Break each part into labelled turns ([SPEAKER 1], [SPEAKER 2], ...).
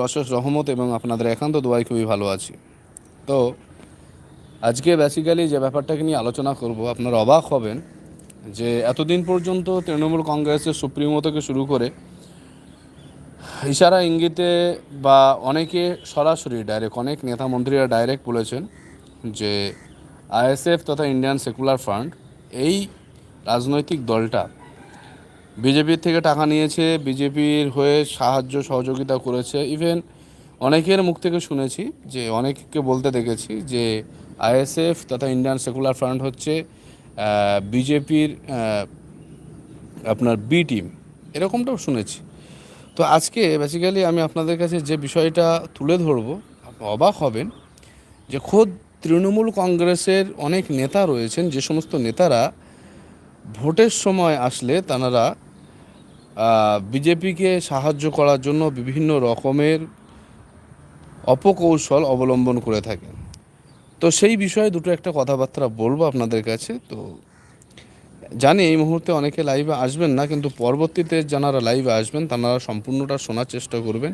[SPEAKER 1] অশেষ রহমত এবং আপনাদের একান্ত দোয়াই খুবই ভালো আছি। তো, আজকে বেসিক্যালি যে ব্যাপারটাকে নিয়ে আলোচনা করব, আপনারা অবাক হবেন যে এতদিন পর্যন্ত তৃণমূল কংগ্রেসের সুপ্রিমো থেকে শুরু করে ইশারা ইঙ্গিতে বা অনেকে সরাসরি ডাইরেক্ট অনেক নেতা মন্ত্রীরা ডাইরেক্ট বলেছেন যে আইএসএফ তথা ইন্ডিয়ান সেকুলার ফান্ড এই রাজনৈতিক দলটা বিজেপির থেকে টাকা নিয়েছে, বিজেপির হয়ে সাহায্য, সহযোগিতা করেছে। ইভেন অনেকের মুখ থেকে শুনেছি যে, অনেককে বলতে দেখেছি যে, আইএসএফ তথা ইন্ডিয়ান সেকুলার ফ্রন্ট হচ্ছে বিজেপির আপনার বি টিম এরকমটাও শুনেছি। তো আজকে বেসিক্যালি আমি আপনাদের কাছে যে বিষয়টা তুলে ধরবো অবাক হবেন যে, খোদ তৃণমূল কংগ্রেসের অনেক নেতা রয়েছেন, যে সমস্ত নেতারা ভোটের সময় আসলে তারা বিজেপিকে সাহায্য করার জন্য বিভিন্ন রকমের অপকৌশল অবলম্বন করে থাকেন। তো সেই বিষয়ে দুটো একটা কথাবার্তা বলব আপনাদের কাছে। তো জানি এই মুহূর্তে অনেকে লাইভে আসবেন না, কিন্তু পরবর্তীতে যারা লাইভে আসবেন, তারা সম্পূর্ণটা শোনার চেষ্টা করবেন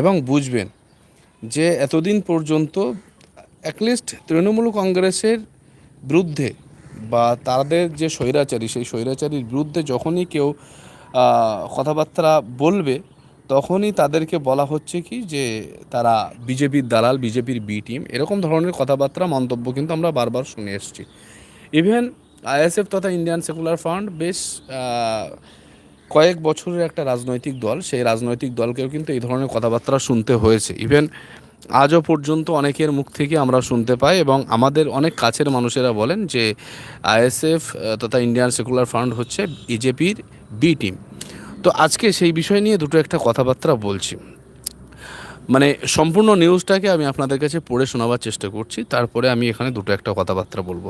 [SPEAKER 1] এবং বুঝবেন যে এতদিন পর্যন্ত অ্যাটলিস্ট তৃণমূল কংগ্রেসের বিরুদ্ধে বা তাদের যে স্বৈরাচারী, সেই স্বৈরাচারীর বিরুদ্ধে যখনই কেউ কথাবার্তা বলবে, তখনই তাদেরকে বলা হচ্ছে কি যে তারা বিজেপির দালাল, বিজেপির বি টিম এরকম ধরনের কথাবার্তা, মন্তব্য কিন্তু আমরা বারবার শুনে এসেছি। ইভেন আইএসএফ তথা ইন্ডিয়ান সেকুলার ফান্ড বেশ কয়েক বছরের একটা রাজনৈতিক দল, সেই রাজনৈতিক দলকেও কিন্তু এই ধরনের কথাবার্তা শুনতে হয়েছে। ইভেন আজও পর্যন্ত অনেকের মুখ থেকে আমরা শুনতে পাই এবং আমাদের অনেক কাছের মানুষেরা বলেন যে আইএসএফ তথা ইন্ডিয়ান সেকুলার ফান্ড হচ্ছে বিজেপির বি টিম তো আজকে সেই বিষয় নিয়ে দুটো একটা কথাবার্তা বলছি। মানে সম্পূর্ণ নিউজটাকে আমি আপনাদের কাছে পড়ে শোনাবার চেষ্টা করছি, তারপরে আমি এখানে দুটো একটা কথাবার্তা বলব।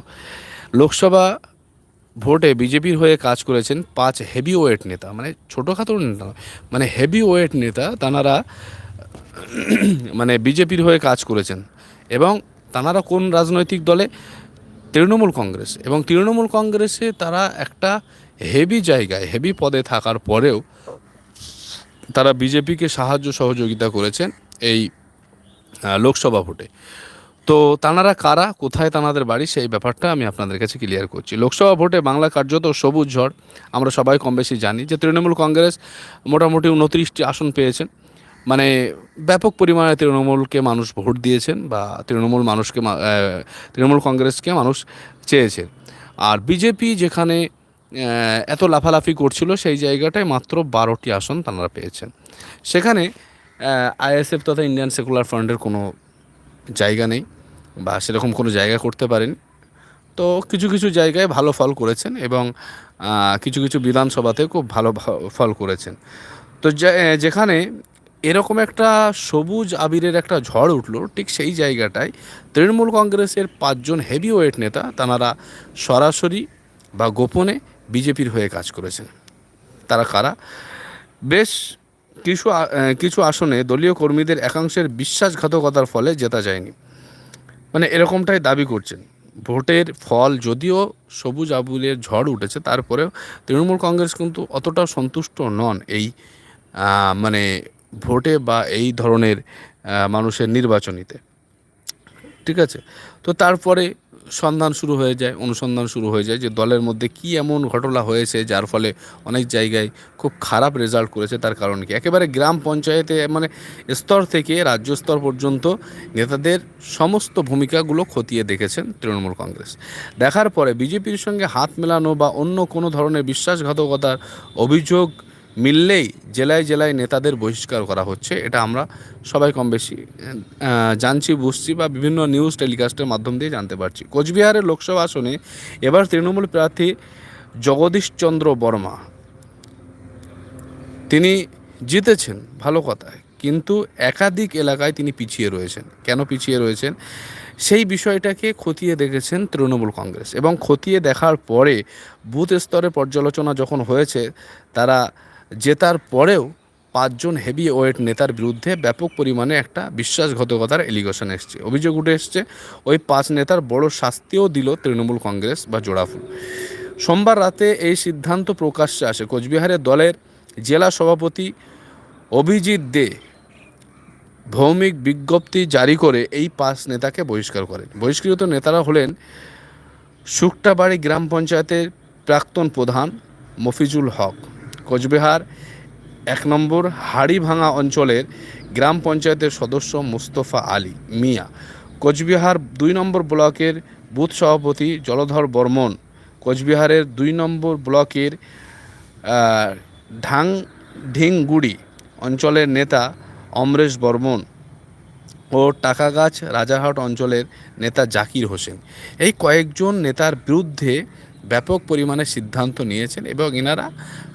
[SPEAKER 1] লোকসভা ভোটে বিজেপির হয়ে কাজ করেছেন পাঁচ হেভি ওয়েট নেতা মানে ছোটোখাটো নেতা মানে হেভি ওয়েট নেতা, তানারা মানে বিজেপির হয়ে কাজ করেছেন এবং তানারা কোন রাজনৈতিক দলে? তৃণমূল কংগ্রেস। এবং তৃণমূল কংগ্রেসে তারা একটা হেভি জায়গায়, হেভি পদে থাকার পরেও তারা বিজেপিকে সাহায্য সহযোগিতা করেছেন এই লোকসভা ভোটে। তো তানারা কারা? কোথায় তানাদের বাড়ি? সেই ব্যাপারটা আমি আপনাদের কাছে ক্লিয়ার করছি। লোকসভা ভোটে বাংলা কার্যত সবুজ ঝড়। আমরা সবাই কম বেশি জানি যে তৃণমূল কংগ্রেস মোটামুটি উনত্রিশটি আসন পেয়েছেন। মানে ব্যাপক পরিমাণে তৃণমূলকে মানুষ ভোট দিয়েছেন বা তৃণমূল মানুষকে তৃণমূল কংগ্রেসকে মানুষ চেয়েছে আর বিজেপি যেখানে এত লাফালাফি করছিল সেই জায়গাটায় মাত্র বারোটি আসন তারা পেয়েছেন। সেখানে আইএসএফ তথা ইন্ডিয়ান সেকুলার ফান্ডের কোনো জায়গা নেই বা সেরকম কোনো জায়গা করতে পারেন। তো কিছু কিছু জায়গায় ভালো ফল করেছেন এবং কিছু কিছু বিধানসভাতে খুব ভালো ফল করেছেন। তো যেখানে এরকম একটা সবুজ আবিরের একটা ঝড় উঠল ঠিক সেই জায়গাটায়। তৃণমূল কংগ্রেসের পাঁচজন হেভি ওয়েট নেতা তাঁরা সরাসরি বা গোপনে বিজেপির হয়ে কাজ করেছেন। তারা কারা? বেশ কিছু কিছু আসনে দলীয় কর্মীদের একাংশের বিশ্বাসঘাতকতার ফলে জেতা যায়নি। মানে এরকমটাই দাবি করছেন। ভোটের ফল যদিও সবুজ আবুলের ঝড় উঠেছে, তারপরেও তৃণমূল কংগ্রেস কিন্তু অতটাও সন্তুষ্ট নন এই মানে ভোটে বা এই ধরনের মানুষের নির্বাচনীতে। ঠিক আছে? তো তারপরে সন্ধান শুরু হয়ে যায়, অনুসন্ধান শুরু হয়ে যায় যে দলের মধ্যে কি এমন ঘটনা হয়েছে যার ফলে অনেক জায়গায় খুব খারাপ রেজাল্ট করেছে তার কারণ কি? একেবারে গ্রাম পঞ্চায়েতে মানে স্তর থেকে রাজ্য স্তর পর্যন্ত নেতাদের সমস্ত ভূমিকাগুলো খতিয়ে দেখেছেন তৃণমূল কংগ্রেস। দেখার পরে বিজেপির সঙ্গে হাত মেলানো বা অন্য কোনো ধরনের বিশ্বাসঘাতকতার অভিযোগ মিললেই জেলায় জেলায় নেতাদের বহিষ্কার করা হচ্ছে, এটা আমরা সবাই কম বেশি জানছি, বুঝছি বা বিভিন্ন নিউজ টেলিকাস্টের মাধ্যম দিয়ে জানতে পারছি। কোচবিহারের লোকসভা আসনে এবার তৃণমূল প্রার্থী জগদীশচন্দ্র বর্মা। তিনি জিতেছেন, ভালো কথায়, কিন্তু একাধিক এলাকায় তিনি পিছিয়ে রয়েছেন। কেন পিছিয়ে রয়েছেন? সেই বিষয়টাকে খতিয়ে দেখেছেন তৃণমূল কংগ্রেস এবং খতিয়ে দেখার পরে বুথ স্তরে পর্যালোচনা যখন হয়েছে, তারা জেতার পরেও পাঁচজন হেভি ওয়েট নেতার বিরুদ্ধে ব্যাপক পরিমাণে একটা বিশ্বাসঘাতকতার এলিগেশন এসছে। অভিযোগ উঠে এসছে, ওই পাঁচ নেতার বড় শাস্তিও দিল তৃণমূল কংগ্রেস বা জোড়াফুল। সোমবার রাতে এই সিদ্ধান্ত প্রকাশ্যে আসে। কোচবিহারের দলের জেলা সভাপতি অভিজিৎ দে ভৌমিক বিজ্ঞপ্তি জারি করে এই পাঁচ নেতাকে বহিষ্কার করেন। বহিষ্কৃত নেতারা হলেন শুকটাবাড়ি গ্রাম পঞ্চায়েতের প্রাক্তন প্রধান মফিজুল হক। কোচবিহার, এক নম্বর হাড়িভাঙা অঞ্চলের গ্রাম পঞ্চায়েতের সদস্য মুস্তফা আলী মিয়া। কোচবিহার দুই নম্বর ব্লকের বুথ সভাপতি জলধর বর্মন। কোচবিহারের দুই নম্বর ব্লকের ঢাং ঢিংগুড়ি অঞ্চলের নেতা অমরেশ বর্মন ও টাকাগাছ রাজারহাট অঞ্চলের নেতা জাকির হোসেন। এই কয়েকজন নেতার বিরুদ্ধে ব্যাপক পরিমাণে সিদ্ধান্ত নিয়েছেন এবং এনারা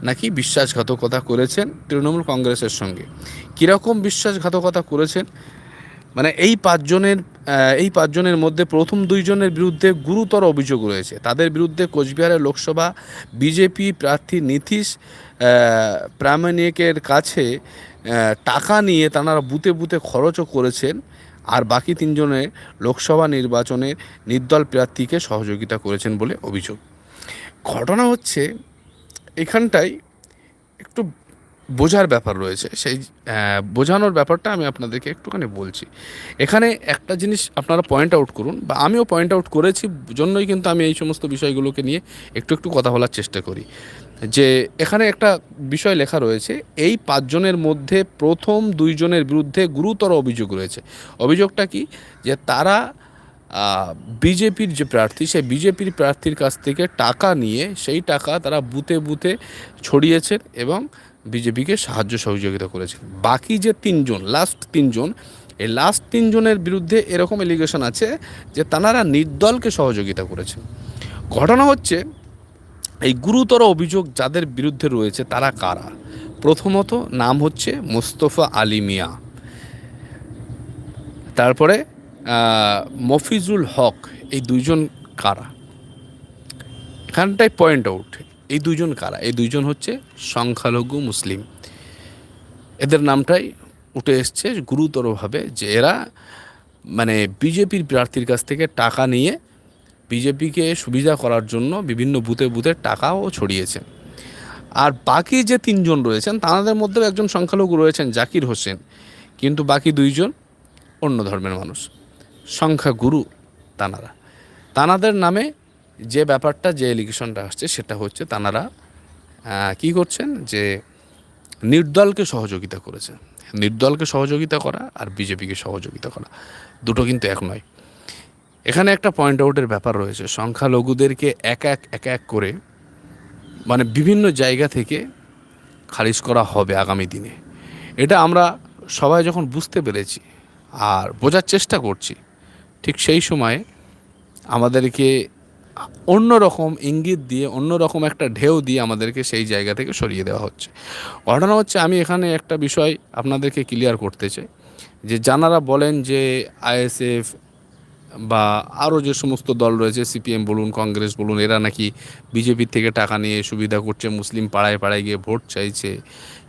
[SPEAKER 1] নাকি বিশ্বাসঘাতকতা করেছেন তৃণমূল কংগ্রেসের সঙ্গে। কীরকম বিশ্বাসঘাতকতা করেছেন? মানে এই পাঁচজনের এই পাঁচজনের মধ্যে প্রথম দুইজনের বিরুদ্ধে গুরুতর অভিযোগ রয়েছে। তাদের বিরুদ্ধে কোচবিহারের লোকসভা বিজেপি প্রার্থী নীতিশ প্রামাণিকের কাছে টাকা নিয়ে তারা বুতে বুতে খরচও করেছেন আর বাকি তিনজনের লোকসভা নির্বাচনে নির্দল প্রার্থীকে সহযোগিতা করেছেন বলে অভিযোগ। ঘটনা হচ্ছে এখানটায় একটু বোঝার ব্যাপার রয়েছে। সেই বোঝানোর ব্যাপারটা আমি আপনাদেরকে একটুখানি বলছি। এখানে একটা জিনিস আপনারা পয়েন্ট আউট করুন বা আমিও পয়েন্ট আউট করেছি, জন্যই কিন্তু আমি এই সমস্ত বিষয়গুলোকে নিয়ে একটু একটু কথা বলার চেষ্টা করি। যে এখানে একটা বিষয় লেখা রয়েছে, এই পাঁচজনের মধ্যে প্রথম দুইজনের বিরুদ্ধে গুরুতর অভিযোগ রয়েছে। অভিযোগটা কি? যে তারা বিজেপির যে প্রার্থী, সেই বিজেপির প্রার্থীর কাছ থেকে টাকা নিয়ে সেই টাকা তারা বুথে বুথে ছড়িয়েছেন এবং বিজেপিকে সাহায্য সহযোগিতা করেছেন। বাকি যে তিনজন লাস্ট তিনজন, এই লাস্ট তিনজনের বিরুদ্ধে এরকম এলিগেশন আছে যে তানারা নির্দলকে সহযোগিতা করেছেন। ঘটনা হচ্ছে, এই গুরুতর অভিযোগ যাদের বিরুদ্ধে রয়েছে তারা কারা? প্রথমত নাম হচ্ছে মোস্তফা আলী মিয়া। তারপরে মফিজুল হক, এই দুইজন কারা? এখানটায় পয়েন্ট আউট এই দুইজন কারা? এই দুইজন হচ্ছে সংখ্যালঘু মুসলিম। এদের নামটাই উঠে এসছে গুরুতরভাবে যে এরা মানে বিজেপির প্রার্থীর কাছ থেকে টাকা নিয়ে বিজেপিকে সুবিধা করার জন্য বিভিন্ন বুথে বুথে টাকাও ছড়িয়েছে। আর বাকি যে তিনজন রয়েছেন, তাদের মধ্যেও একজন সংখ্যালঘু রয়েছেন, জাকির হোসেন। কিন্তু বাকি দুইজন অন্য ধর্মের মানুষ। সংখ্যাগুরু তানারা। তানাদের নামে যে ব্যাপারটা, যে এলিগেশনটা আসছে, সেটা হচ্ছে তানারা কি করছেন? যে নির্দলকে সহযোগিতা করেছে নির্দলকে সহযোগিতা করা আর বিজেপিকে সহযোগিতা করা। দুটো কিন্তু এক নয়। এখানে একটা পয়েন্ট আউটের ব্যাপার রয়েছে। সংখ্যালঘুদেরকে এক এক এক এক করে মানে বিভিন্ন জায়গা থেকে খারিজ করা হবে আগামী দিনে। এটা আমরা সবাই যখন বুঝতে পেরেছি আর বোঝার চেষ্টা করছি ঠিক সেই সময়ে আমাদেরকে অন্যরকম ইঙ্গিত দিয়ে, অন্য রকম একটা ঢেউ দিয়ে আমাদেরকে সেই জায়গা থেকে সরিয়ে দেওয়া হচ্ছে। ঘটনা হচ্ছে, আমি এখানে একটা বিষয় আপনাদেরকে ক্লিয়ার করতে চাই। যে জানারা বলেন যে আইএসএফ বা আরও যে সমস্ত দল রয়েছে, সিপিএম বলুন, কংগ্রেস বলুন, এরা নাকি বিজেপির থেকে টাকা নিয়ে সুবিধা করছে, মুসলিম পাড়ায় পাড়ায় গিয়ে ভোট চাইছে,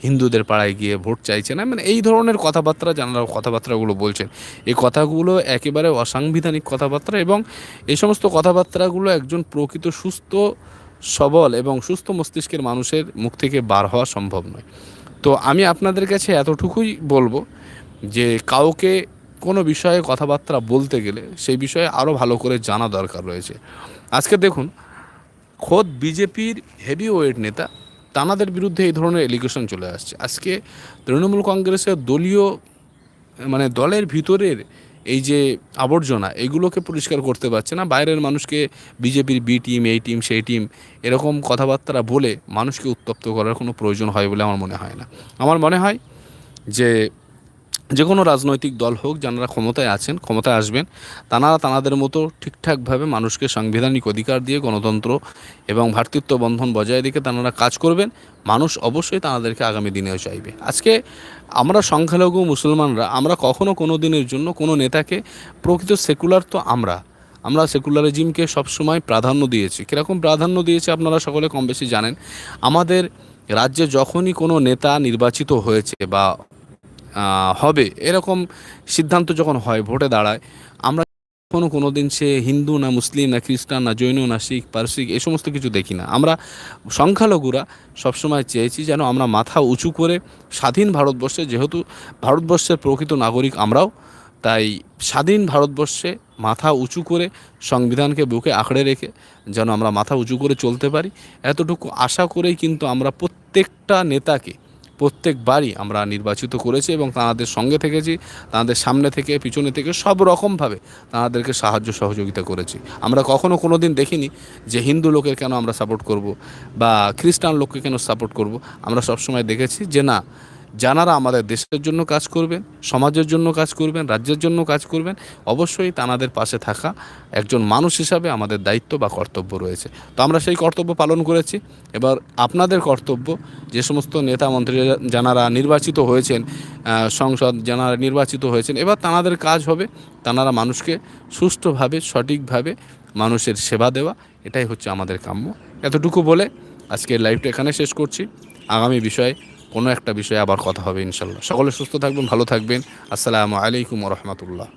[SPEAKER 1] হিন্দুদের পাড়ায় গিয়ে ভোট চাইছে না? মানে এই ধরনের কথাবার্তা যারা কথাবার্তাগুলো বলছেন। এই কথাগুলো একেবারে অসাংবিধানিক কথাবার্তা এবং এই সমস্ত কথাবার্তাগুলো একজন প্রকৃত সুস্থ, সবল এবং সুস্থ মস্তিষ্কের মানুষের মুখ থেকে বার হওয়া সম্ভব নয়। তো আমি আপনাদের কাছে এতটুকুই বলব যে, কাউকে বিষয়ে কথাবার্তা বলতে গেলে সেই বিষয়ে আরও ভালো করে জানা দরকার রয়েছে। আজকে দেখুন, খোদ বিজেপির হেভি ওয়েট নেতা তানাদের বিরুদ্ধে এই ধরনের এলিগেশন চলে আসছে। আজকে তৃণমূল কংগ্রেসের দলীয় মানে দলের ভিতরের এই যে আবর্জনা, এগুলোকে পরিষ্কার করতে পারছে না। বাইরের মানুষকে বিজেপির বি টিম এই টিম সেই টিম এরকম কথাবার্তা বলে মানুষকে উত্তপ্ত করার কোনো প্রয়োজন হয় বলে আমার মনে হয় না। আমার মনে হয় যে যে কোনো রাজনৈতিক দল হোক, যারা ক্ষমতায় আছেন, ক্ষমতায় আসবেন, তারা তানাদের মতো ঠিকঠাকভাবে মানুষকে সাংবিধানিক অধিকার দিয়ে গণতন্ত্র এবং ভ্রাতৃত্ব বন্ধন বজায় রেখে তারা কাজ করবেন। মানুষ অবশ্যই তাদেরকে আগামী দিনেও চাইবে। আজকে আমরা সংখ্যালঘু মুসলমানরা, আমরা কখনো কোনো দিনের জন্য কোনো নেতাকে, প্রকৃত সেকুলার তো আমরা আমরা সেকুলারিজমকে সবসময় প্রাধান্য দিয়েছি। কীরকম প্রাধান্য দিয়েছে আপনারা সকলে কম বেশি জানেন। আমাদের রাজ্যে যখনই কোনো নেতা নির্বাচিত হয়েছে বা হবে। এরকম সিদ্ধান্ত যখন হয়, ভোটে দাঁড়ায়, আমরা কোনো কোনো দিন সে হিন্দু না মুসলিম না খ্রিস্টান না জৈন না শিখ, পারসিক এই সমস্ত কিছু দেখি না। আমরা সংখ্যালঘুরা সবসময় চেয়েছি যেন আমরা মাথা উঁচু করে স্বাধীন ভারতবর্ষে, যেহেতু ভারতবর্ষের প্রকৃত নাগরিক আমরাও, তাই স্বাধীন ভারতবর্ষে মাথা উঁচু করে সংবিধানকে বুকে আঁকড়ে রেখে যেন আমরা মাথা উঁচু করে চলতে পারি, এতটুকু আশা করেই কিন্তু আমরা প্রত্যেকটা নেতাকে প্রত্যেকবারই আমরা নির্বাচিত করেছি এবং তাদের সঙ্গে থেকেছি, তাঁদের সামনে থেকে, পিছনে থেকে সব রকমভাবে তাদেরকে সাহায্য সহযোগিতা করেছি। আমরা কখনো কোনো দিন দেখিনি যে হিন্দু লোকের কেন আমরা সাপোর্ট করব বা খ্রিস্টান লোককে কেন সাপোর্ট করব। আমরা সবসময় দেখেছি যে না যারা আমাদের দেশের জন্য কাজ করবেন, সমাজের জন্য কাজ করবেন, রাজ্যের জন্য কাজ করবেন, অবশ্যই তানাদের পাশে থাকা একজন মানুষ হিসাবে আমাদের দায়িত্ব বা কর্তব্য রয়েছে। তো আমরা সেই কর্তব্য পালন করেছি। এবার আপনাদের কর্তব্য, যে সমস্ত নেতা মন্ত্রী যারা নির্বাচিত হয়েছেন সংসদ যারা নির্বাচিত হয়েছেন, এবার তানাদের কাজ হবে তানারা মানুষকে সুষ্ঠুভাবে, সঠিকভাবে মানুষের সেবা দেওয়া। এটাই হচ্ছে আমাদের কাম্য। এতটুকু বলে আজকের লাইভটা এখানে শেষ করছি। আগামী বিষয়ে কোনো একটা বিষয়ে আবার কথা হবে ইনশাল্লাহ। সকলে সুস্থ থাকবেন, ভালো থাকবেন। আসসালামু আলাইকুম রহমতুল্লাহ।